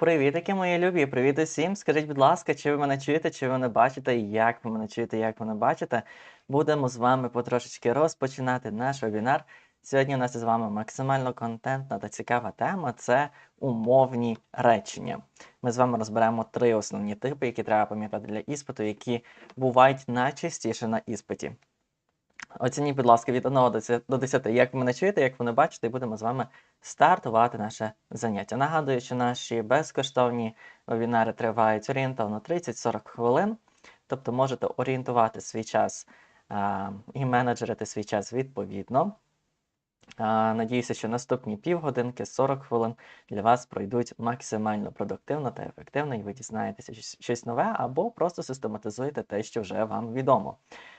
Привітики, мої любі, привіт усім. Скажіть, будь ласка, чи ви мене чуєте, чи ви мене бачите, як ви мене чуєте, як ви мене бачите. Будемо з вами потрошечки розпочинати наш вебінар. Сьогодні у нас з вами максимально контентна та цікава тема це умовні речення. Ми з вами розберемо три основні типи, які треба пам'ятати для іспиту, які бувають найчастіше на іспиті. Оцініть, будь ласка, від 1 до 10 як ви мене чуєте, як ви мене бачите, і будемо з вами стартувати наше заняття. Нагадую, що наші безкоштовні вебінари тривають орієнтовно 30-40 хвилин, тобто можете орієнтувати свій час а, і менеджерити свій час відповідно. Надіюся, що наступні півгодинки, 40 хвилин для вас пройдуть максимально продуктивно та ефективно, і ви дізнаєтеся щось- нове або просто систематизуєте те, що вже вам відомо.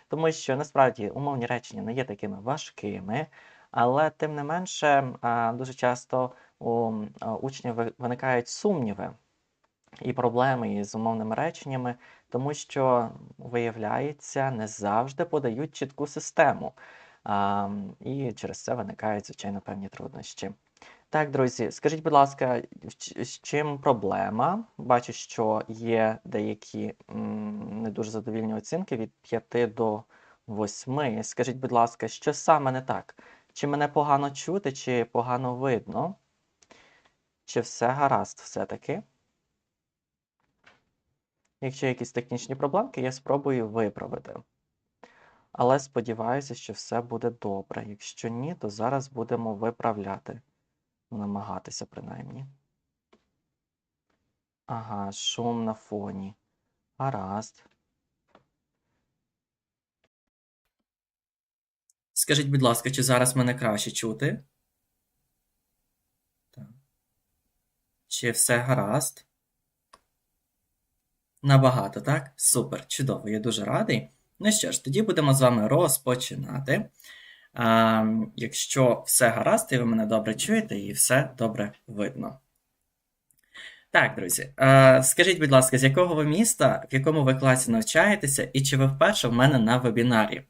Тому що насправді умовні речення не є такими важкими, але тим не менше дуже часто у учнів ви- виникають сумніви і проблеми із умовними реченнями, тому що, виявляється, не завжди подають чітку систему. А, і через це виникають, звичайно, певні труднощі. Так, друзі, скажіть, будь ласка, з чим проблема? Бачу, що є деякі м, не дуже задовільні оцінки від 5 до 8. Скажіть, будь ласка, що саме не так? Чи мене погано чути, чи погано видно? Чи все гаразд все-таки? Якщо якісь технічні проблемки, я спробую виправити. Але сподіваюся, що все буде добре. Якщо ні, то зараз будемо виправляти. Намагатися принаймні. Ага, шум на фоні. Гаразд. Скажіть, будь ласка, чи зараз мене краще чути? Так. Чи все гаразд? Набагато, так? Супер, чудово, я дуже радий. Ну що ж, тоді будемо з вами розпочинати. А, якщо все гаразд, і ви мене добре чуєте, і все добре видно. Так, друзі, а, скажіть, будь ласка, з якого ви міста, в якому ви класі навчаєтеся, і чи ви вперше в мене на вебінарі?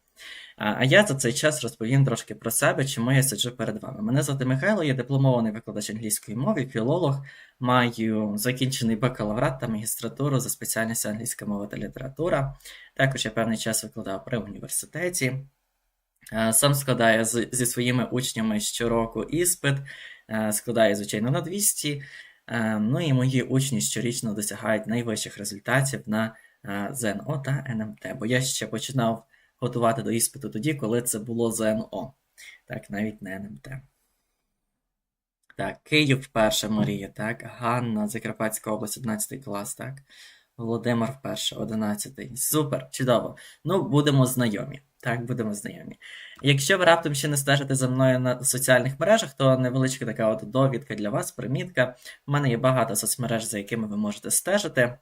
А я за цей час розповім трошки про себе, чому я сиджу перед вами. Мене звати Михайло, я дипломований викладач англійської мови, філолог, маю закінчений бакалаврат та магістратуру за спеціальністю англійська мова та література. Також я певний час викладав при університеті. Сам складаю зі своїми учнями щороку іспит, складаю, звичайно, на 200. Е, Ну і мої учні щорічно досягають найвищих результатів на ЗНО та НМТ, бо я ще починав готувати до іспиту тоді, коли це було ЗНО. Так, навіть не НМТ. Так, Київ вперше Марія, так, Ганна, Закарпатська область, 11 клас, так. Володимир вперше, 11. Супер, чудово. Ну, будемо знайомі. Так, будемо знайомі. Якщо ви раптом ще не стежите за мною на соціальних мережах, то невеличка така от довідка для вас, примітка. У мене є багато соцмереж, за якими ви можете стежити.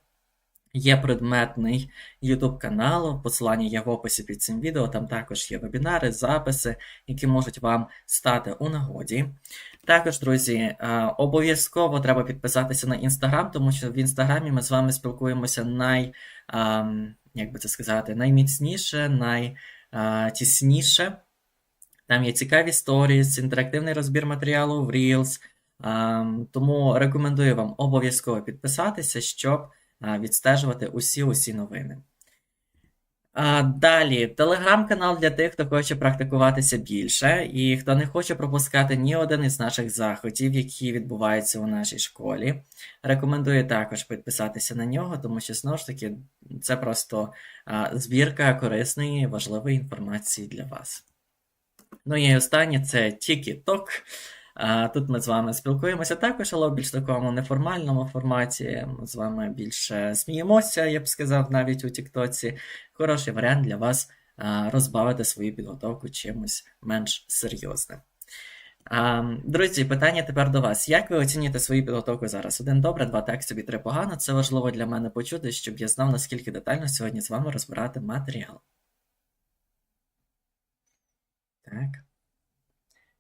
Є предметний YouTube канал, посилання є в описі під цим відео. Там також є вебінари, записи, які можуть вам стати у нагоді. Також, друзі, е, обов'язково треба підписатися на Інстаграм, тому що в Інстаграмі ми з вами спілкуємося най, як би це сказати, найміцніше, найтісніше. Там є цікаві сторіс, інтерактивний розбір матеріалу в Reels. Тому рекомендую вам обов'язково підписатися, щоб відстежувати усі-усі новини. А, Далі, телеграм-канал для тих, хто хоче практикуватися більше, і хто не хоче пропускати ні один із наших заходів, які відбуваються у нашій школі. Рекомендую також підписатися на нього, тому що знову ж таки це просто збірка корисної, важливої інформації для вас. Ну і останнє це TikTok. Тут ми з вами спілкуємося також, але в більш такому неформальному форматі. Ми з вами більше сміємося, я б сказав, навіть у Тіктоці. Хороший варіант для вас розбавити свою підготовку чимось менш серйозним. Друзі, питання тепер до вас. Як ви оцінюєте свою підготовку зараз? Один добре, два так собі, три погано. Це важливо для мене почути, щоб я знав, наскільки детально сьогодні з вами розбирати матеріал. Так.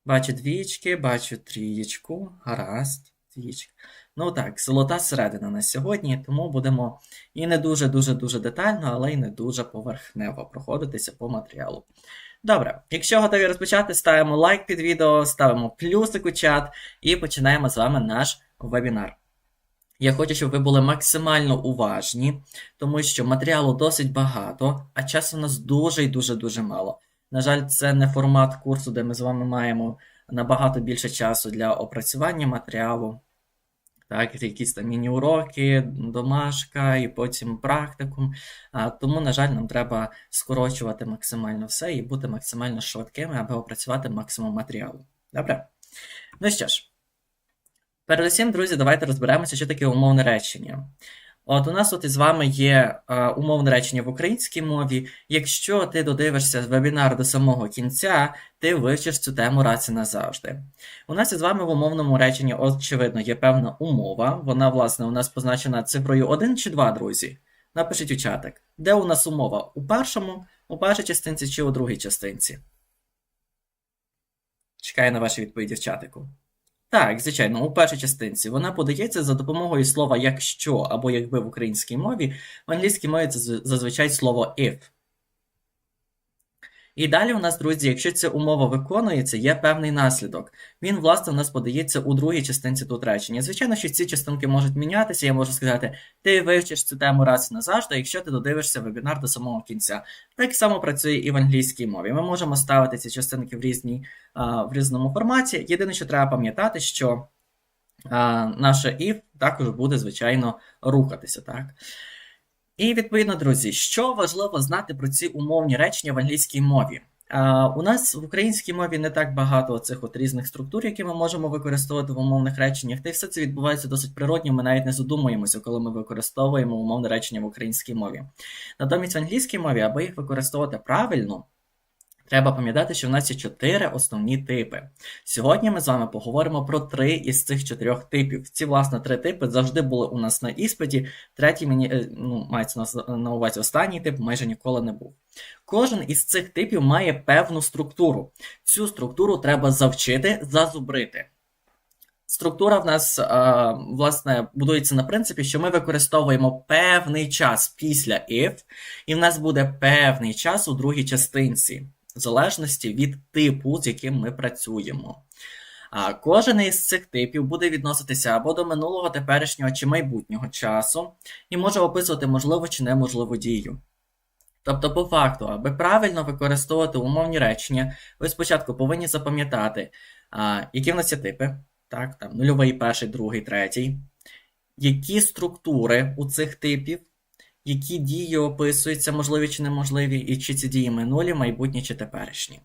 Бачу двічки, бачу трієчку, гаразд, двічка. Ну так, золота середина на сьогодні, тому будемо і не дуже-дуже-дуже детально, але й не дуже поверхнево проходитися по матеріалу. Добре, якщо готові розпочати, ставимо лайк під відео, ставимо плюсик у чат і починаємо з вами наш вебінар. Я хочу, щоб ви були максимально уважні, тому що матеріалу досить багато, а часу у нас дуже і дуже дуже мало. На жаль, це не формат курсу, де ми з вами маємо набагато більше часу для опрацювання матеріалу. Так, якісь там міні-уроки, домашка і потім практикум. А, тому, на жаль, нам треба скорочувати максимально все і бути максимально швидкими, аби опрацювати максимум матеріалу. Добре? Ну що ж, передусім, друзі, давайте розберемося, що таке умовне речення. От у нас от із вами є е, умовне речення в українській мові. Якщо ти додивишся вебінар до самого кінця, ти вивчиш цю тему раз і назавжди. У нас із вами в умовному реченні, очевидно, є певна умова. Вона, власне, у нас позначена цифрою 1 чи 2, друзі. Напишіть у чатик. Де у нас умова? У першому, у першій частинці чи у другій частинці? Чекаю на ваші відповіді в чатику. Так, звичайно, у першій частинці вона подається за допомогою слова якщо або якби в українській мові, в англійській мові це зазвичай слово if. І далі у нас, друзі, якщо ця умова виконується, є певний наслідок. Він, власне, у нас подається у другій частинці тут речення. Звичайно, що ці частинки можуть мінятися. Я можу сказати, ти вивчиш цю тему раз і назавжди, якщо ти додивишся вебінар до самого кінця. Так само працює і в англійській мові. Ми можемо ставити ці частинки в, різній, в різному форматі. Єдине, що треба пам'ятати, що наше if також буде, звичайно, рухатися. так? І відповідно, друзі, що важливо знати про ці умовні речення в англійській мові? А, у нас в українській мові не так багато цих от різних структур, які ми можемо використовувати в умовних реченнях, та й все це відбувається досить природньо. Ми навіть не задумуємося, коли ми використовуємо умовне речення в українській мові. Натомість в англійській мові, аби їх використовувати правильно, треба пам'ятати, що в нас є чотири основні типи. Сьогодні ми з вами поговоримо про три із цих чотирьох типів. Ці, власне, три типи завжди були у нас на іспиті. Третій мені е, ну, мається на, увазі останній тип, майже ніколи не був. Кожен із цих типів має певну структуру. Цю структуру треба завчити, зазубрити. Структура в нас, а, власне, будується на принципі, що ми використовуємо певний час після if, і в нас буде певний час у другій частинці, в залежності від типу, з яким ми працюємо. А кожен із цих типів буде відноситися або до минулого, теперішнього чи майбутнього часу, і може описувати можливу чи неможливу дію. Тобто, по факту, аби правильно використовувати умовні речення, ви спочатку повинні запам'ятати, які в нас є типи, так, там, нульовий, перший, другий, третій, які структури у цих типів, які дії описуються, можливі чи неможливі, і чи ці дії минулі, майбутні чи теперішні.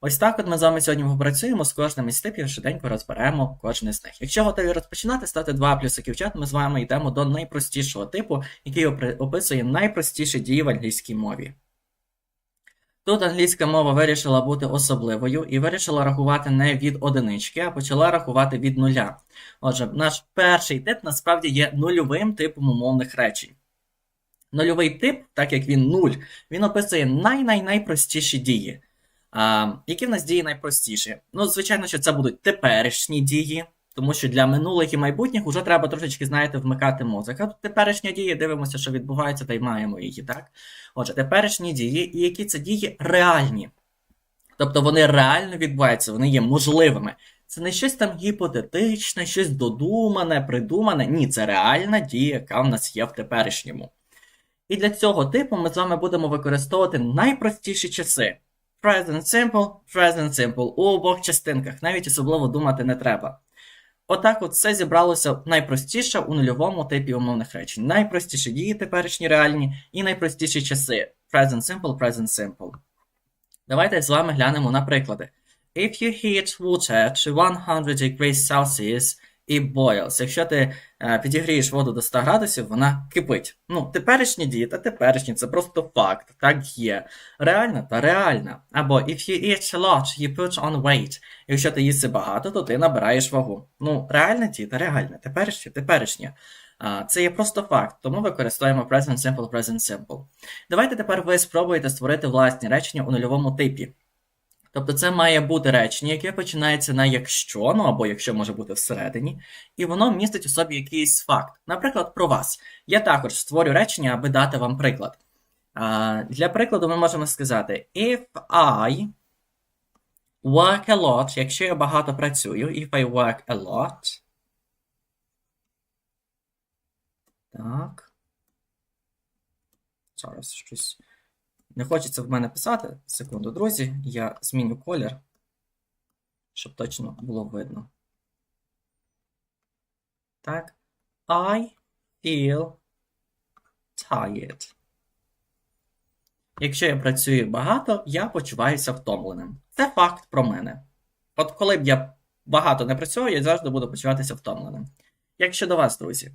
Ось так от ми з вами сьогодні попрацюємо з кожним із типів, швиденько розберемо кожен із них. Якщо готові розпочинати, ставте два плюсики в чат, ми з вами йдемо до найпростішого типу, який описує найпростіші дії в англійській мові. Тут англійська мова вирішила бути особливою і вирішила рахувати не від одинички, а почала рахувати від нуля. Отже, наш перший тип насправді є нульовим типом умовних речень. Нульовий тип, так як він нуль, він описує най-най-найпростіші дії. А, які в нас дії найпростіші? Ну, звичайно, що це будуть теперішні дії, тому що для минулих і майбутніх вже треба трошечки, знаєте, вмикати мозок. А теперішні дії, дивимося, що відбувається, та й маємо її, так? Отже, теперішні дії, і які це дії реальні. Тобто вони реально відбуваються, вони є можливими. Це не щось там гіпотетичне, щось додумане, придумане. Ні, це реальна дія, яка в нас є в теперішньому. І для цього типу ми з вами будемо використовувати найпростіші часи. Present simple, present simple у обох частинках, навіть особливо думати не треба. Отак от все зібралося найпростіше у нульовому типі умовних речень. Найпростіші дії теперішні реальні і найпростіші часи. Present simple, present simple. Давайте з вами глянемо на приклади. If you heat water to 100 degrees Celsius, it boils. Якщо ти е, підігрієш воду до 100 градусів, вона кипить. Ну, теперішні дії та теперішні, це просто факт, так є. Реальна та реальна. Або if you eat a lot, you put on weight. Якщо ти їси багато, то ти набираєш вагу. Ну, реальна дія та реальна, теперішня. А, Це є просто факт, тому використовуємо present simple, present simple. Давайте тепер ви спробуєте створити власні речення у нульовому типі. Тобто це має бути речення, яке починається на якщо, ну або якщо може бути всередині, і воно містить у собі якийсь факт. Наприклад, про вас. Я також створю речення, аби дати вам приклад. Для прикладу, ми можемо сказати: If I work a lot, якщо я багато працюю, if I work a lot, Так. Зараз щось. Не хочеться в мене писати. Секунду, друзі. Я зміню колір, щоб точно було видно. Так. I feel tired. Якщо я працюю багато, я почуваюся втомленим. Це факт про мене. От коли б я багато не працював, я завжди буду почуватися втомленим. Як щодо вас, друзі?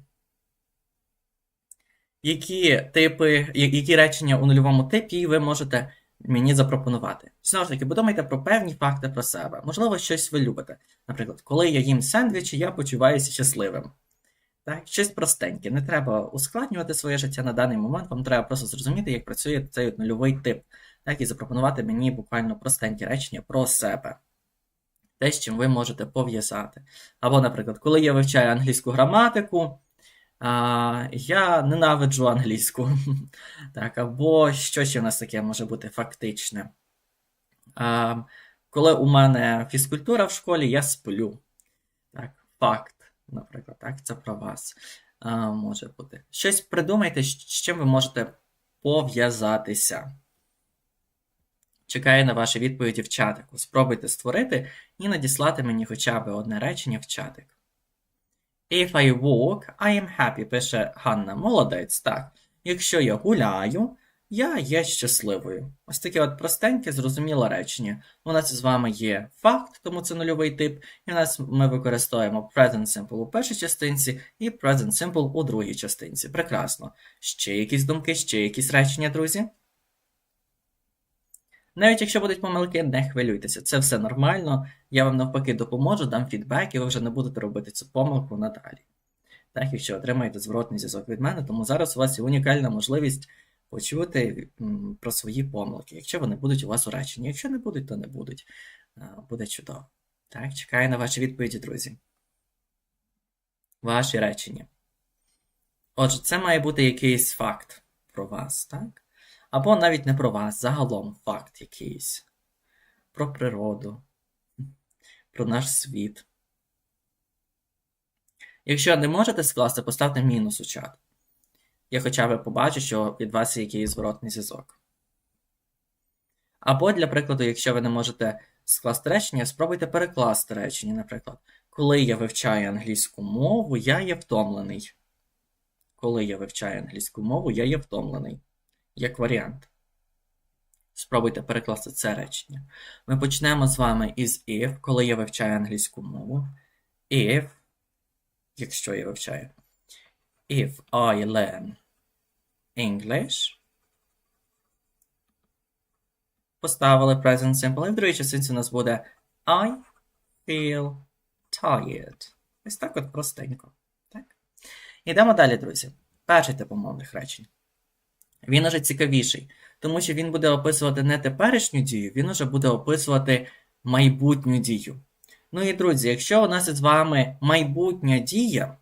Які типи, які речення у нульовому типі ви можете мені запропонувати? Знову ж таки, подумайте про певні факти про себе. Можливо, щось ви любите. Наприклад, коли я їм сендвічі, я почуваюся щасливим. Так, щось простеньке. Не треба ускладнювати своє життя на даний момент. Вам треба просто зрозуміти, як працює цей нульовий тип, так і запропонувати мені буквально простенькі речення про себе. Те, з чим ви можете пов'язати. Або, наприклад, коли я вивчаю англійську граматику, а, я ненавиджу англійську. Так, або що ще в нас таке може бути фактичне? А, коли у мене фізкультура в школі, я сплю. Так, факт, наприклад, так, це про вас а, може бути. Щось придумайте, з чим ви можете пов'язатися. Чекаю на ваші відповіді в чатику. Спробуйте створити і надіслати мені хоча б одне речення в чатик. If I walk, I am happy, пише Ганна. Молодець, так. Якщо я гуляю, я є щасливою. Ось таке от простеньке, зрозуміле речення. У нас з вами є факт, тому це нульовий тип, і у нас ми використовуємо present simple у першій частинці і present simple у другій частинці. Прекрасно. Ще якісь думки, ще якісь речення, друзі? Навіть якщо будуть помилки, не хвилюйтеся, це все нормально. Я вам навпаки допоможу, дам фідбек, і ви вже не будете робити цю помилку надалі. Так, якщо отримаєте зворотний зв'язок від мене, тому зараз у вас є унікальна можливість почути про свої помилки, якщо вони будуть у вас у реченні. Якщо не будуть, то не будуть. Буде чудово. Так, чекаю на ваші відповіді, друзі. Ваші речення. Отже, це має бути якийсь факт про вас, так? Або навіть не про вас, загалом факт якийсь. Про природу, про наш світ. Якщо не можете скласти, поставте мінус у чат. Я хоча б побачу, що від вас є якийсь зворотний зв'язок. Або, для прикладу, якщо ви не можете скласти речення, спробуйте перекласти речення, наприклад. Коли я вивчаю англійську мову, я є втомлений. Коли я вивчаю англійську мову, я є втомлений. Як варіант. Спробуйте перекласти це речення. Ми почнемо з вами із if, коли я вивчаю англійську мову. If, якщо я вивчаю. If I learn English. Поставили present simple. І в другій частинці у нас буде I feel tired. Ось так от простенько. Так? Ідемо далі, друзі. Перший тип умовних речень. Він уже цікавіший, тому що він буде описувати не теперішню дію, він уже буде описувати майбутню дію. Ну і друзі, якщо у нас із вами майбутня дія,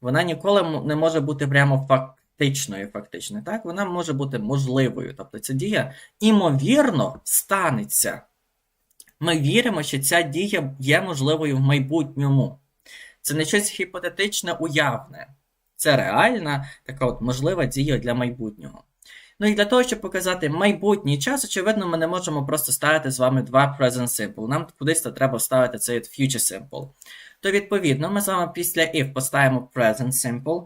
вона ніколи не може бути прямо фактичною, фактично, так? Вона може бути можливою. Тобто ця дія, імовірно, станеться. Ми віримо, що ця дія є можливою в майбутньому. Це не щось гіпотетичне, уявне. Це реальна така от можлива дія для майбутнього. Ну і для того, щоб показати майбутній час, очевидно, ми не можемо просто ставити з вами два present simple. Нам кудись то треба вставити цей future simple. То, відповідно, ми з вами після if поставимо present simple.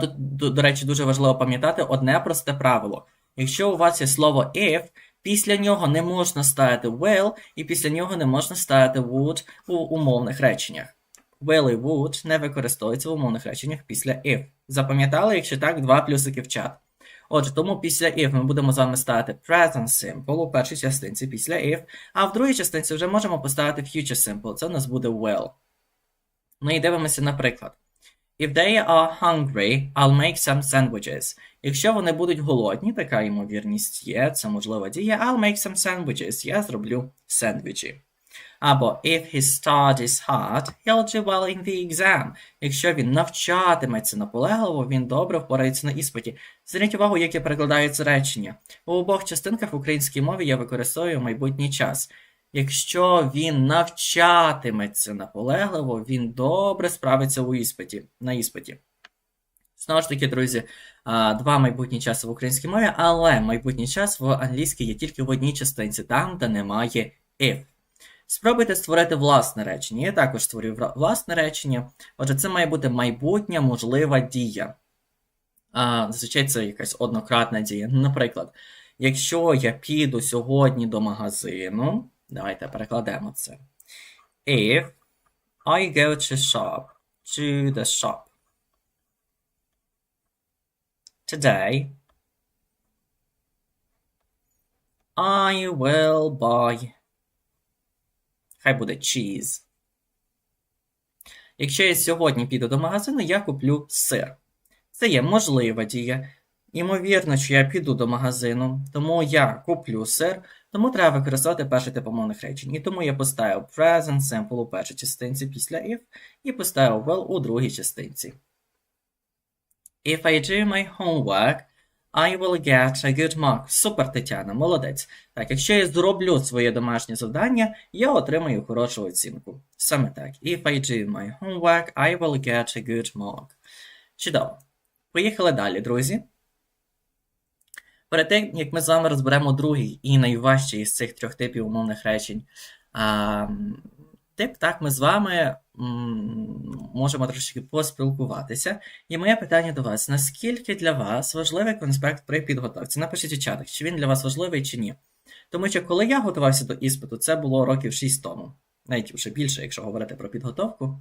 Тут, до, до речі, дуже важливо пам'ятати одне просте правило. Якщо у вас є слово if, після нього не можна ставити will, і після нього не можна ставити would у умовних реченнях. Will і would не використовуються в умовних реченнях після if. Запам'ятали, якщо так, два плюсики в чат. Отже, тому після if ми будемо з вами ставити present simple у першій частинці після if, а в другій частинці вже можемо поставити future simple. Це у нас буде will. Ну і дивимося наприклад. If they are hungry, I'll make some sandwiches. Якщо вони будуть голодні, така ймовірність є, це можлива дія, I'll make some sandwiches. Я зроблю сендвічі. Або if he studies hard, he'll do well in the exam. Якщо він навчатиметься наполегливо, він добре впорається на іспиті. Зверніть увагу, як я перекладаю це речення. У обох частинках в українській мові я використовую майбутній час. Якщо він навчатиметься наполегливо, він добре справиться у іспиті, на іспиті. Знову ж таки, друзі, два майбутні часи в українській мові, але майбутній час в англійській є тільки в одній частинці, там, де немає if. Спробуйте створити власне речення. Я також створюю власне речення. Отже, це має бути майбутня можлива дія. Зазвичай це якась однократна дія. Наприклад, якщо я піду сьогодні до магазину, давайте перекладемо це. If I go to shop, to the shop today, I will buy. Хай буде cheese. Якщо я сьогодні піду до магазину, я куплю сир. Це є можлива дія. Ймовірно, що я піду до магазину, тому я куплю сир, тому треба використовувати перший тип умовних речень. І тому я поставив present simple у першій частинці після if і поставив will у другій частинці. If I do my homework, I will get a good mark. Супер, Тетяна, молодець. Так, якщо я зроблю своє домашнє завдання, я отримаю хорошу оцінку. Саме так. If I do my homework, I will get a good mark. Чудово. Поїхали далі, друзі. Перед тим, як ми з вами розберемо другий і найважчий із цих трьох типів умовних речень. А, тип, так, ми з вами можемо трошки поспілкуватися. І моє питання до вас: наскільки для вас важливий конспект при підготовці? Напишіть у чатах, чи він для вас важливий чи ні. Тому що коли я готувався до іспиту, це було років 6 тому, навіть вже більше, якщо говорити про підготовку.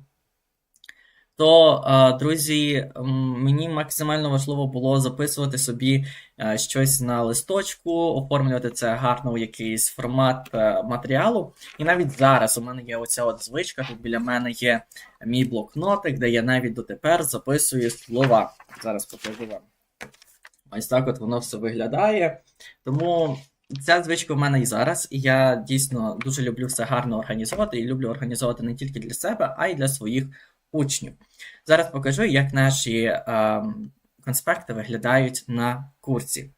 То, е, друзі, мені максимально важливо було записувати собі е, щось на листочку, оформлювати це гарно у якийсь формат е, матеріалу. І навіть зараз у мене є оця от звичка, тут біля мене є мій блокнотик, де я навіть дотепер записую слова. Зараз покажу вам. Ось так от воно все виглядає. Тому ця звичка в мене і зараз, і я дійсно дуже люблю все гарно організовувати і люблю організовувати не тільки для себе, а й для своїх учнів. Зараз покажу, як наші е, конспекти виглядають на курсі.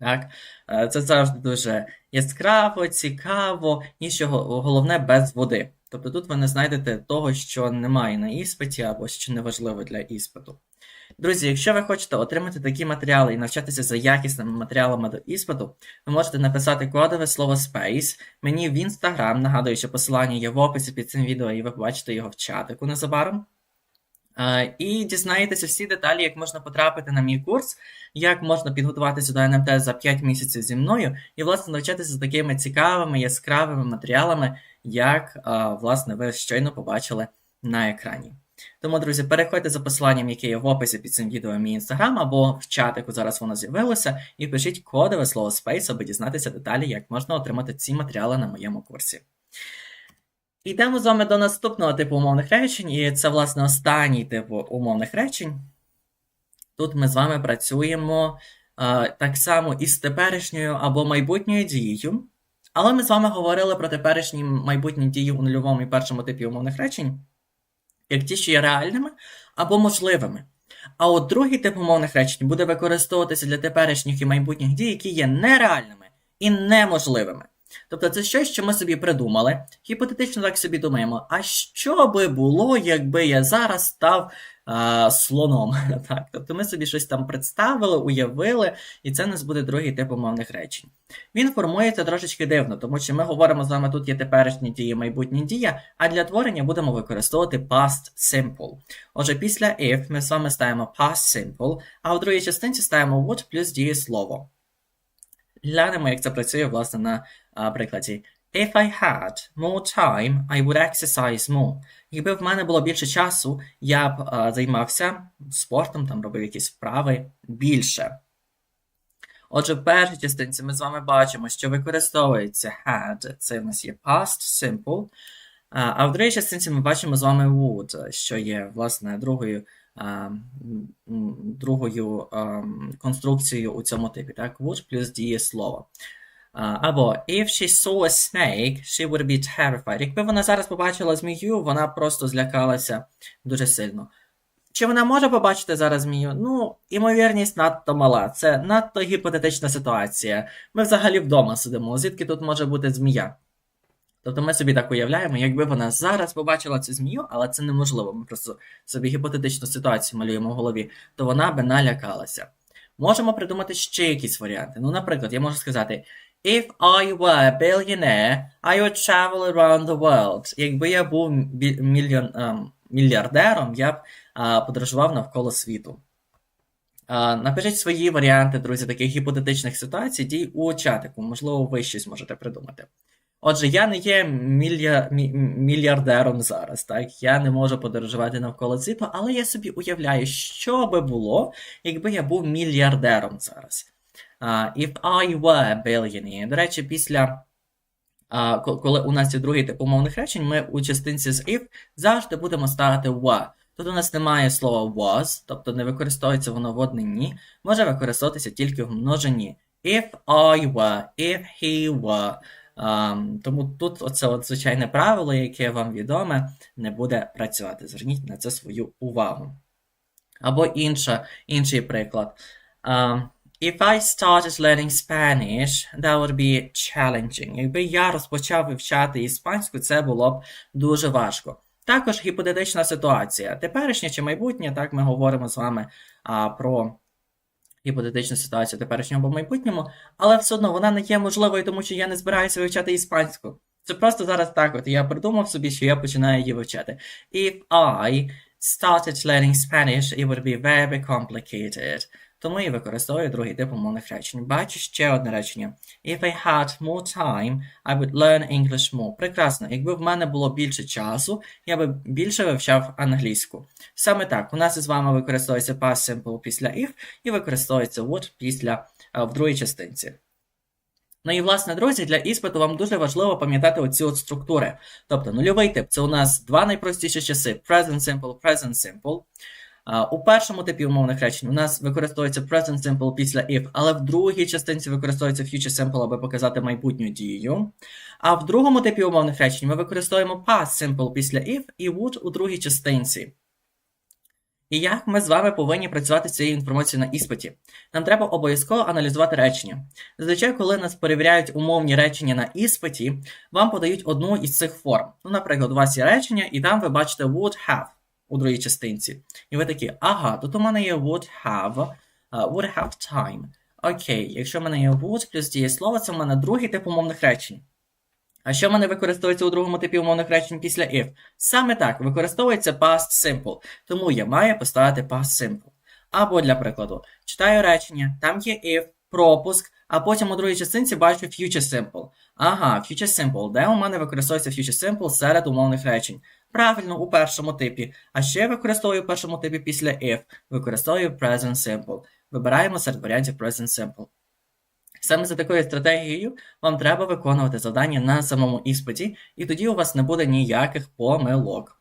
Так? Е, Це завжди дуже яскраво, цікаво, і що головне без води. Тобто тут ви не знайдете того, що немає на іспиті або що неважливо для іспиту. Друзі, якщо ви хочете отримати такі матеріали і навчатися за якісними матеріалами до іспиту, ви можете написати кодове слово Space мені в Instagram. Нагадую, що посилання є в описі під цим відео, і ви побачите його в чатику незабаром. Е, І дізнаєтеся всі деталі, як можна потрапити на мій курс, як можна підготуватися до НМТ за 5 місяців зі мною, і, власне, навчатися такими цікавими, яскравими матеріалами, як, е, власне, ви щойно побачили на екрані. Тому, друзі, переходьте за посиланням, яке є в описі під цим відео мій інстаграм, або в чатику зараз воно з'явилося, і пишіть кодове слово Space, аби дізнатися деталі, як можна отримати ці матеріали на моєму курсі. Йдемо з вами до наступного типу умовних речень, і це, власне, останній тип умовних речень. Тут ми з вами працюємо е, так само із теперішньою або майбутньою дією. Але ми з вами говорили про теперішні майбутні дії у нульовому і першому типі умовних речень, як ті, що є реальними або можливими. А от другий тип умовних речень буде використовуватися для теперішніх і майбутніх дій, які є нереальними і неможливими. Тобто це щось, що ми собі придумали, гіпотетично так собі думаємо, а що би було, якби я зараз став а, слоном? Так, тобто ми собі щось там представили, уявили, і це у нас буде другий тип умовних речень. Він формується трошечки дивно, тому що ми говоримо з вами тут є теперішні дії, майбутні дія, а для творення будемо використовувати past simple. Отже, після if ми з вами ставимо past simple, а у другій частинці ставимо would плюс дієслово. Глянемо, як це працює, власне, на а, прикладі. If I had more time, I would exercise more. Якби в мене було більше часу, я б а, займався спортом, там робив якісь вправи більше. Отже, в першій частинці ми з вами бачимо, що використовується had, це у нас є past simple. А в другій частинці ми бачимо з вами would, що є, власне, другою, другою конструкцією у цьому типі. Так? Would плюс дієслово. Або if she saw a snake, she would be terrified. Якби вона зараз побачила змію, вона просто злякалася дуже сильно. Чи вона може побачити зараз змію? Ну, імовірність надто мала. Це надто гіпотетична ситуація. Ми взагалі вдома сидимо. Звідки тут може бути змія? Тобто ми собі так уявляємо, якби вона зараз побачила цю змію, але це неможливо. Ми просто собі гіпотетичну ситуацію малюємо в голові, то вона би налякалася. Можемо придумати ще якісь варіанти. Ну, наприклад, я можу сказати: If I were a billionaire, I would travel around the world. Якби я був мільйон, ем, мільярдером, я б а, подорожував навколо світу. А, напишіть свої варіанти, друзі, таких гіпотетичних ситуацій дій у чатику. Можливо, ви щось можете придумати. Отже, я не є мілья... мільярдером зараз, так? Я не можу подорожувати навколо світу, але я собі уявляю, що би було, якби я був мільярдером зараз. Uh, if I were a billionaire. До речі, після. Ко- коли у нас є другий тип умовних речень, ми у частинці з if завжди будемо ставити were. Тут у нас немає слова was, тобто не використовується воно в однині, може використовуватися тільки в множині. If I were, if he were. Тому тут оце от звичайне правило, яке вам відоме, не буде працювати. Зверніть на це свою увагу. Або інша, інший приклад. If I started learning Spanish, that would be challenging. Якби я розпочав вивчати іспанську, це було б дуже важко. Також гіпотетична ситуація. Теперішнє чи майбутнє, так ми говоримо з вами а, про гіпотетичну ситуацію теперішньому або майбутньому, але все одно вона не є можливою, тому що я не збираюся вивчати іспанську. Це просто зараз так, от я придумав собі, що я починаю її вивчати. If I started learning Spanish, it would be very complicated. Тому і використовую другий тип умовних речень. Бачу ще одне речення. If I had more time, I would learn English more. Прекрасно. Якби в мене було більше часу, я би більше вивчав англійську. Саме так, у нас із вами використовується past simple після if і використовується would після в другій частинці. Ну і власне, друзі, для іспиту вам дуже важливо пам'ятати оці от структури. Тобто нульовий тип це у нас два найпростіші часи: present simple, present simple. У першому типі умовних речень у нас використовується present simple після if, але в другій частинці використовується future simple, аби показати майбутню дію. А в другому типі умовних речень ми використовуємо past simple після if і would у другій частинці. І як ми з вами повинні працювати з цією інформацією на іспиті? Нам треба обов'язково аналізувати речення. Зазвичай, коли нас перевіряють умовні речення на іспиті, вам подають одну із цих форм. Ну, наприклад, у вас є речення, і там ви бачите would have у другій частинці. І ви такі, ага, тут у мене є would have, uh, would have time. Окей, якщо в мене є would плюс дієслово, це в мене другий тип умовних речень. А що в мене використовується у другому типі умовних речень після if? Саме так, використовується past simple, тому я маю поставити past simple. Або для прикладу, читаю речення, там є if, пропуск, а потім у другій частинці бачу future simple. Ага, future simple, де у мене використовується future simple серед умовних речень. Правильно, у першому типі. А ще використовую у першому типі після if, використовую present simple. Вибираємо серед варіантів present simple. Саме за такою стратегією вам треба виконувати завдання на самому іспиті, і тоді у вас не буде ніяких помилок.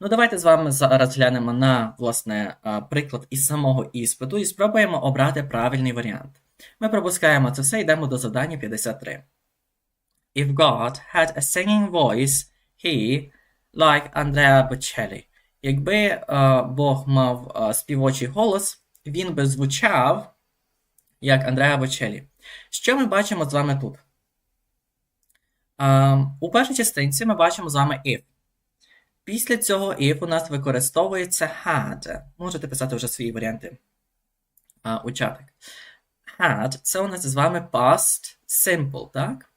Ну, давайте з вами зараз глянемо на власне приклад із самого іспиту і спробуємо обрати правильний варіант. Ми пропускаємо це все йдемо до завдання 53. If God had a singing voice, he, like Andrea Bocelli. Якби а, Бог мав а, співочий голос, він би звучав як Андреа Бочелі. Що ми бачимо з вами тут? А, у першій частинці ми бачимо з вами if. Після цього if у нас використовується had. Можете писати вже свої варіанти а, у чатик. Had це у нас з вами past simple, так?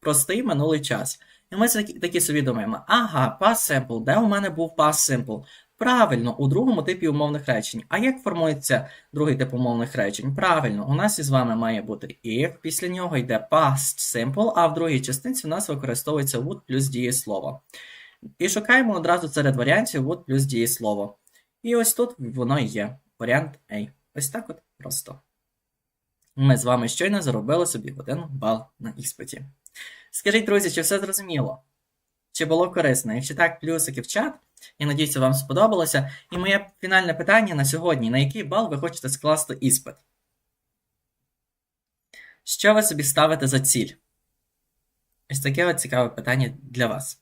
Простий минулий час. І ми такі, такі собі думаємо: ага, past simple, де у мене був past simple? Правильно, у другому типі умовних речень. А як формується другий тип умовних речень? Правильно, у нас із вами має бути if, після нього йде past simple, а в другій частинці у нас використовується would плюс дієслово. І шукаємо одразу серед варіантів would плюс дієслово. І ось тут воно і є. Варіант A. Ось так от просто. Ми з вами щойно заробили собі один бал на іспиті. Скажіть, друзі, чи все зрозуміло? Чи було корисно? Якщо так, плюсики в чат. Я надіюся, вам сподобалося. І моє фінальне питання на сьогодні: на який бал ви хочете скласти іспит? Що ви собі ставите за ціль? Ось таке от цікаве питання для вас.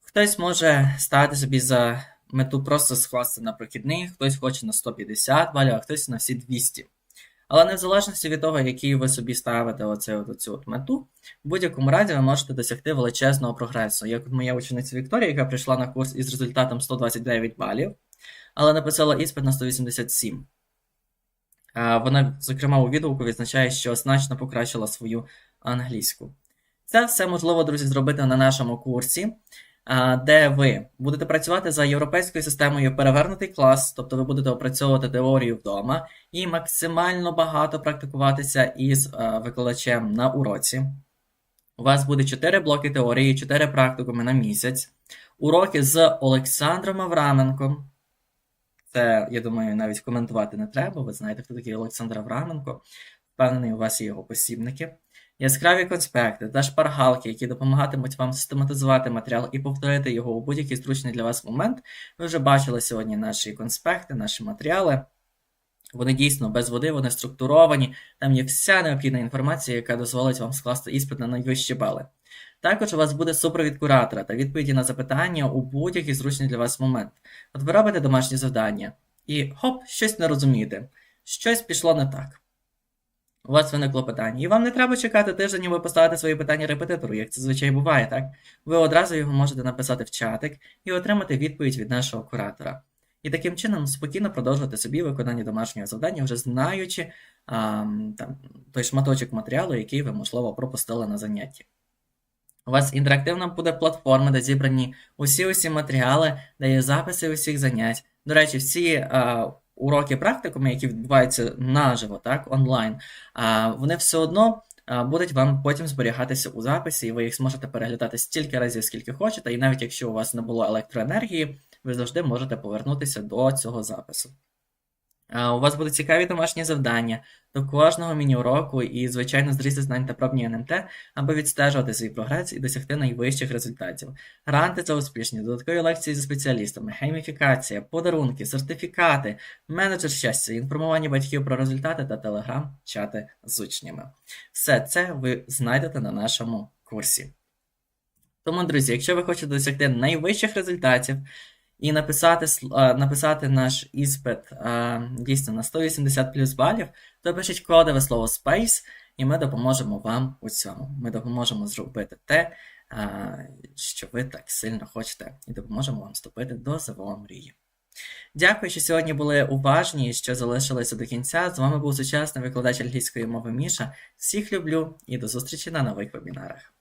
Хтось може ставити собі за мету просто скласти на прохідний, хтось хоче на 150 балів, а хтось на всі 200. Але не в залежності від того, який ви собі ставите оце, оцю от мету, в будь-якому разі ви можете досягти величезного прогресу. Як от моя учениця Вікторія, яка прийшла на курс із результатом 129 балів, але написала іспит на 187. Вона, зокрема, у відгуку відзначає, що значно покращила свою англійську. Це все можливо, друзі, зробити на нашому курсі, де ви будете працювати за європейською системою перевернутий клас, тобто ви будете опрацьовувати теорію вдома і максимально багато практикуватися із викладачем на уроці. У вас буде 4 блоки теорії, 4 практикуми на місяць, уроки з Олександром Авраменком. Це, я думаю, навіть коментувати не треба. Ви знаєте, хто такий Олександр Авраменко. Впевнений, у вас є його посібники. Яскраві конспекти та шпаргалки, які допомагатимуть вам систематизувати матеріал і повторити його у будь-який зручний для вас момент. Ви вже бачили сьогодні наші конспекти, наші матеріали. Вони дійсно без води, вони структуровані. Там є вся необхідна інформація, яка дозволить вам скласти іспит на найвищі бали. Також у вас буде супровід куратора та відповіді на запитання у будь-який зручний для вас момент. От ви робите домашні завдання, і хоп, щось не розумієте, щось пішло не так. У вас виникло питання, і вам не треба чекати тиждень, і ви поставите свої питання репетитору, як це зазвичай буває, так? Ви одразу його можете написати в чатик і отримати відповідь від нашого куратора. І таким чином спокійно продовжувати собі виконання домашнього завдання, вже знаючи а, там, той шматочок матеріалу, який ви, можливо, пропустили на занятті. У вас інтерактивна буде платформа, де зібрані усі усі матеріали, де є записи усіх занять. До речі, всі а, уроки практикуми, які відбуваються наживо, так, онлайн, вони все одно будуть вам потім зберігатися у записі, і ви їх зможете переглядати стільки разів, скільки хочете, і навіть якщо у вас не було електроенергії, ви завжди можете повернутися до цього запису. У вас будуть цікаві домашні завдання до кожного міні-уроку і, звичайно, зрізти знань та пробні НМТ, аби відстежувати свій прогрес і досягти найвищих результатів. Гранти за успішні, додаткові лекції зі спеціалістами, гейміфікація, подарунки, сертифікати, менеджер щастя, інформування батьків про результати та телеграм-чати з учнями. Все це ви знайдете на нашому курсі. Тому, друзі, якщо ви хочете досягти найвищих результатів і написати, написати наш іспит дійсно на 180 плюс балів, то пишіть кодове слово SPACE, і ми допоможемо вам у цьому. Ми допоможемо зробити те, що ви так сильно хочете, і допоможемо вам вступити до ЗВО мрії. Дякую, що сьогодні були уважні і що залишилися до кінця. З вами був сучасний викладач англійської мови Міша. Всіх люблю і до зустрічі на нових вебінарах.